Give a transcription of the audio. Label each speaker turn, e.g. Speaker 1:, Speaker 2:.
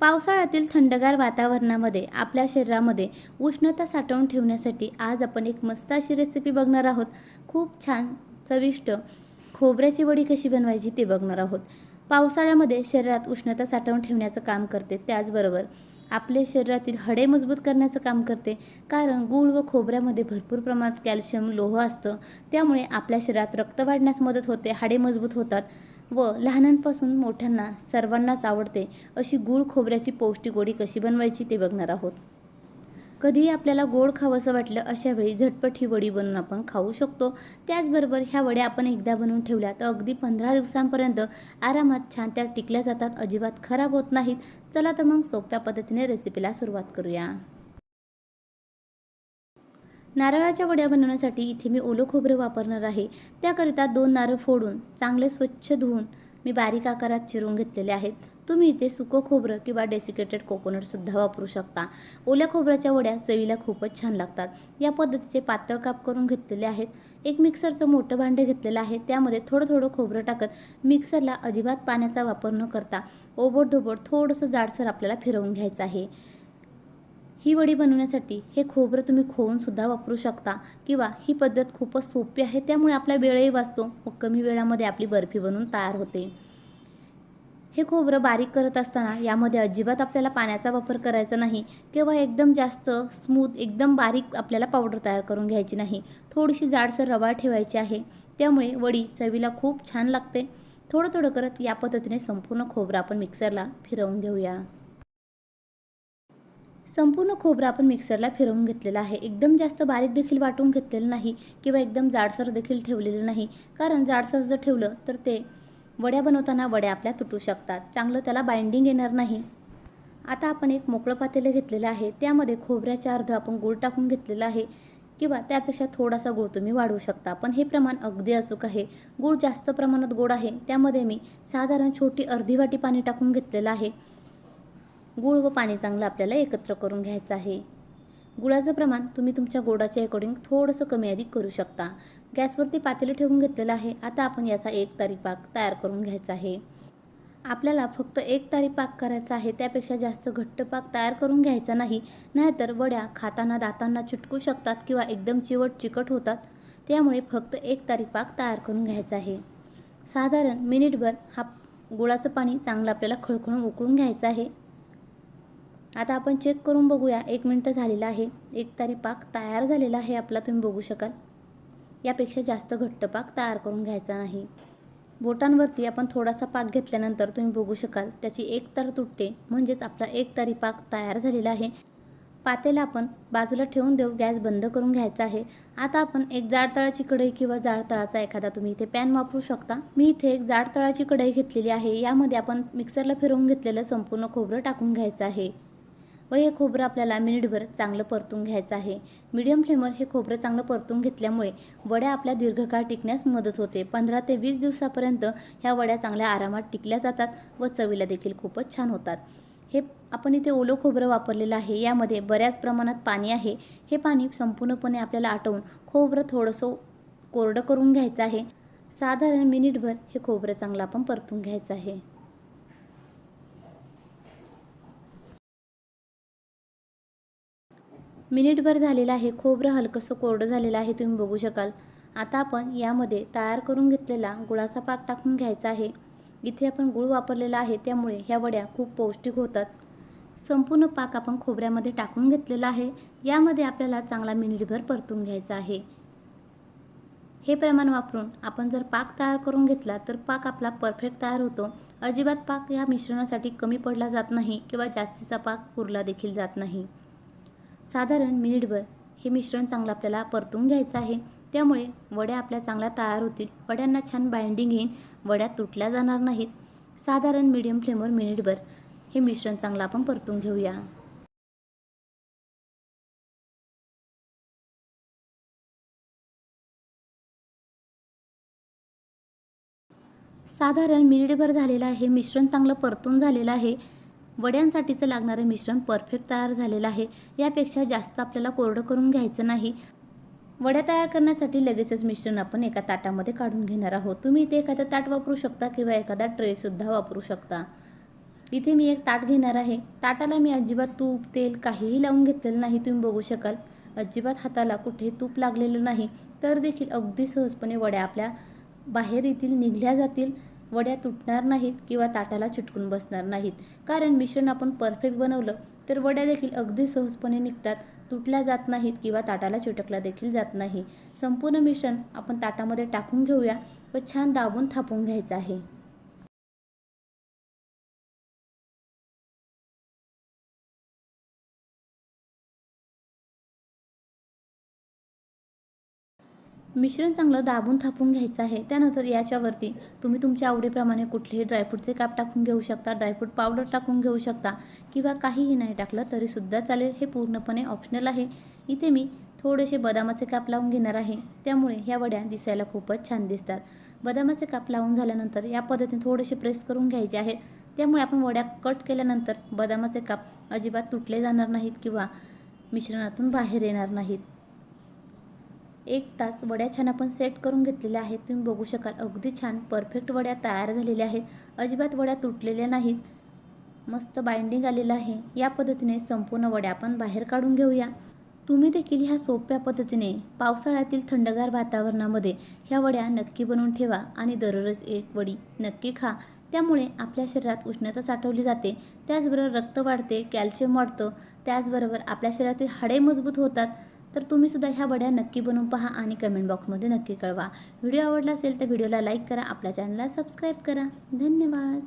Speaker 1: पावसाळ्यातील थंडगार वातावरणामध्ये आपल्या शरीरामध्ये उष्णता साठवून ठेवण्यासाठी आज आपण एक मस्त अशी रेसिपी बघणार आहोत. खूप छान चविष्ट खोबऱ्याची वडी कशी बनवायची ते बघणार आहोत. पावसाळ्यामध्ये शरीरात उष्णता साठवून ठेवण्याचं काम करते त्याचबरोबर आपले शरीरातील हाडे मजबूत करण्याचं काम करते. कारण गूळ व खोबऱ्यामध्ये भरपूर प्रमाणात कॅल्शियम लोह असतं. त्यामुळे आपल्या शरीरात रक्त वाढण्यास मदत होते हाडे मजबूत होतात. व लहानांपासून मोठ्यांना सर्वांनाच आवडते अशी गूळ खोबऱ्याची पौष्टिक गोडी कशी बनवायची ते बघणार आहोत. कधीही आपल्याला गोड खावंसं वाटलं अशा वेळी झटपट ही वडी बनवून आपण खाऊ शकतो. त्याचबरोबर ह्या वड्या आपण एकदा बनवून ठेवल्या तर अगदी पंधरा दिवसांपर्यंत आरामात छान त्या टिकल्या जातात अजिबात खराब होत नाहीत. चला तर मग सोप्या पद्धतीने रेसिपीला सुरुवात करूया. नारळाच्या वड्या बनवण्यासाठी इथे मी ओलं खोबरं वापरणार आहे. त्याकरिता दोन नारळ फोडून चांगले स्वच्छ धुवून मी बारीक आकारात चिरून घेतलेले आहेत. तुम्ही इथे सुकं खोबरं किंवा डेसिकेटेड कोकोनटसुद्धा वापरू शकता. ओल्या खोबऱ्याच्या वड्या चवीला खूपच छान लागतात. या पद्धतीचे पातळ काप करून घेतलेले आहेत. एक मिक्सरचं मोठं भांडं घेतलेलं आहे. त्यामध्ये थोडं थोडं खोबरं टाकत मिक्सरला अजिबात पाण्याचा वापर न करता ओबडधोबड थोडंसं जाडसर आपल्याला फिरवून घ्यायचं आहे. ही वडी बनवण्यासाठी हे खोबरं तुम्ही खोवूनसुद्धा वापरू शकता किंवा ही पद्धत खूपच सोपी आहे त्यामुळे आपला वेळही वाचतो व कमी वेळामध्ये आपली बर्फी बनवून तयार होते. हे खोबरं बारीक करत असताना यामध्ये अजिबात आपल्याला पाण्याचा वापर करायचा नाही किंवा एकदम जास्त स्मूथ एकदम बारीक आपल्याला पावडर तयार करून घ्यायची नाही. थोडीशी जाडसर रवा ठेवायची आहे त्यामुळे वडी चवीला खूप छान लागते. थोडं थोडं करत या पद्धतीने संपूर्ण खोबरं आपण मिक्सरला फिरवून घेऊया. संपूर्ण खोबरं आपण मिक्सरला फिरवून घेतलेला आहे. एकदम जास्त बारीक देखील वाटून घेतलेलं नाही किंवा एकदम जाडसर देखील ठेवलेलं नाही. कारण जाडसर जर ठेवलं तर ते वड्या बनवताना वड्या आपल्या तुटू शकतात. चांगलं त्याला बाइंडिंग येणार नाही. आता आपण एक मोकळं पातेलं घेतलेलं आहे. त्यामध्ये खोबऱ्याच्या अर्ध आपण गूळ टाकून घेतलेलं आहे किंवा त्यापेक्षा थोडासा गूळ तुम्ही वाढवू शकता. पण हे प्रमाण अगदी अचूक आहे. गूळ जास्त प्रमाणात गोड आहे. त्यामध्ये मी साधारण छोटी अर्धी वाटी पाणी टाकून घेतलेलं आहे. गूळ व पाणी चांगलं आपल्याला एकत्र करून घ्यायचं आहे. गुळाचं प्रमाण तुम्ही तुमच्या गोडाच्या अकॉर्डिंग थोडंसं कमी अधिक करू शकता. गॅसवरती पातेलं ठेवून घेतलेलं आहे. आता आपण याचा एक तारी पाक तयार करून घ्यायचा आहे. आपल्याला फक्त एक तारी पाक करायचा आहे. त्यापेक्षा जास्त घट्ट पाक तयार करून घ्यायचा नाही. नाहीतर वड्या खाताना दातांना चिटकू शकतात किंवा एकदम चिवट चिकट होतात. त्यामुळे फक्त एक तारी पाक तयार करून घ्यायचा आहे. साधारण मिनिटभर हा गुळाचं पाणी चांगलं आपल्याला खळखळून उकळून घ्यायचं आहे. आता आपण चेक करून बघूया. एक मिनटं झालेलं आहे. एक तारी पाक तयार झालेला आहे आपला तुम्ही बघू शकाल. यापेक्षा जास्त घट्ट पाक तयार करून घ्यायचा नाही. बोटांवरती आपण थोडासा पाक घेतल्यानंतर तुम्ही बघू शकाल त्याची एक तर तुटते म्हणजेच आपला एक तारी पाक तयार झालेला आहे. पातेला आपण बाजूला ठेवून देऊ गॅस बंद करून घ्यायचा आहे. आता आपण एक जाड तळाची कढई किंवा जाड तळाचा एखादा तुम्ही इथे पॅन वापरू शकता. मी इथे एक जाड तळाची कढई घेतलेली आहे. यामध्ये आपण मिक्सरला फिरवून घेतलेलं संपूर्ण खोबरं टाकून घ्यायचं आहे. व हे खोबरं आपल्याला मिनिटभर चांगलं परतून घ्यायचं आहे. मीडियम फ्लेमवर हे खोबरं चांगलं परतून घेतल्यामुळे वड्या आपल्या दीर्घकाळ टिकण्यास मदत होते. पंधरा ते वीस दिवसापर्यंत ह्या वड्या चांगल्या आरामात टिकल्या जातात व चवीला देखील खूपच छान होतात. हे आपण इथे ओलं खोबरं वापरलेलं आहे. यामध्ये बऱ्याच प्रमाणात पाणी आहे. हे पाणी संपूर्णपणे आपल्याला आटवून खोबरं थोडंसं कोरडं करून घ्यायचं आहे. साधारण मिनिटभर हे खोबरं चांगलं आपण परतून घ्यायचं आहे. मिनिटभर झालेलं आहे खोबरं हलकंसं कोरडं झालेलं आहे तुम्ही बघू शकाल. आता आपण यामध्ये तयार करून घेतलेला गुळाचा पाक टाकून घ्यायचा आहे. इथे आपण गुळ वापरलेला आहे त्यामुळे ह्या वड्या खूप पौष्टिक होतात. संपूर्ण पाक आपण खोबऱ्यामध्ये टाकून घेतलेला आहे. यामध्ये आपल्याला चांगला मिनिटभर परतून घ्यायचा आहे. हे प्रमाण वापरून आपण जर पाक तयार करून घेतला तर पाक आपला परफेक्ट तयार होतो. अजिबात पाक या मिश्रणासाठी कमी पडला जात नाही किंवा जास्तीचा पाक पुरला देखील जात नाही. साधारण मिनिटभर हे मिश्रण चांगलं आपल्याला परतून घ्यायचं आहे. त्यामुळे वड्या आपल्या चांगल्या तयार होतील. वड्यांना छान बाइंडिंग येईन. वड्या तुटल्या जाणार नाहीत. साधारण मीडियम फ्लेमवर मिनिटभर हे मिश्रण चांगलं आपण परतून घेऊया. साधारण मिनिटभर झालेलं आहे. मिश्रण चांगलं परतून झालेलं आहे. वड्यांसाठीचं लागणारं मिश्रण परफेक्ट तयार झालेलं आहे. यापेक्षा जास्त आपल्याला कोरडं करून घ्यायचं नाही. वड्या तयार करण्यासाठी लगेचच मिश्रण आपण एका ताटामध्ये काढून घेणार आहोत. तुम्ही इथे एखादं ताट वापरू शकता किंवा एखादा ट्रेसुद्धा वापरू शकता. इथे मी एक ताट घेणार आहे. ताटाला मी अजिबात तूप तेल काहीही लावून घेतलेलं नाही तुम्ही बघू शकाल. अजिबात हाताला कुठे तूप लागलेलं नाही. तर देखील अगदी सहजपणे वड्या आपल्या बाहेर येथील निघल्या जातील. वड्या तुटणार नाहीत किंवा ताटाला चिटकून बसणार नाहीत. कारण मिश्रण आपण परफेक्ट बनवलं तर वड्या देखील अगदी सहजपणे निघतात तुटल्या जात नाहीत किंवा ताटाला चिटकला देखील जात नाही. संपूर्ण मिश्रण आपण ताटामध्ये टाकून घेऊया व छान दाबून थापून घ्यायचं आहे. मिश्रण चांगलं दाबून थापून घ्यायचं आहे. त्यानंतर याच्यावरती तुम्ही तुमच्या आवडीप्रमाणे कुठलेही ड्रायफ्रूटचे काप टाकून घेऊ शकता ड्रायफ्रूट पावडर टाकून घेऊ शकता किंवा काहीही नाही टाकलं तरीसुद्धा चालेल. हे पूर्णपणे ऑप्शनल आहे. इथे मी थोडेसे बदामाचे काप लावून घेणार आहे. त्यामुळे ह्या वड्या दिसायला खूपच छान दिसतात. बदामाचे काप लावून झाल्यानंतर या पद्धतीने थोडेसे प्रेस करून घ्यायचे आहेत. त्यामुळे आपण वड्या कट केल्यानंतर बदामाचे काप अजिबात तुटले जाणार नाहीत किंवा मिश्रणातून बाहेर येणार नाहीत. एक तास वड्या छान आपण सेट करून घेतलेल्या आहेत. तुम्ही बघू शकाल अगदी छान परफेक्ट वड्या तयार झालेल्या आहेत. अजिबात वड्या तुटलेल्या नाहीत. मस्त बाइंडिंग आलेलं आहे. या पद्धतीने संपूर्ण वड्या आपण बाहेर काढून घेऊया. तुम्ही देखील ह्या सोप्या पद्धतीने पावसाळ्यातील थंडगार वातावरणामध्ये ह्या वड्या नक्की बनवून ठेवा आणि दररोज एक वडी नक्की खा. त्यामुळे आपल्या शरीरात उष्णता साठवली जाते. त्याचबरोबर रक्त वाढते कॅल्शियम वाढतं. त्याचबरोबर आपल्या शरीरातील हाडे मजबूत होतात. तर तुम्हीसुद्धा ह्या वड्या नक्की बनवून पहा आणि कमेंट बॉक्समध्ये नक्की कळवा. व्हिडिओ आवडला असेल तर व्हिडिओला लाईक करा आपल्या चॅनलला सबस्क्राईब करा. धन्यवाद.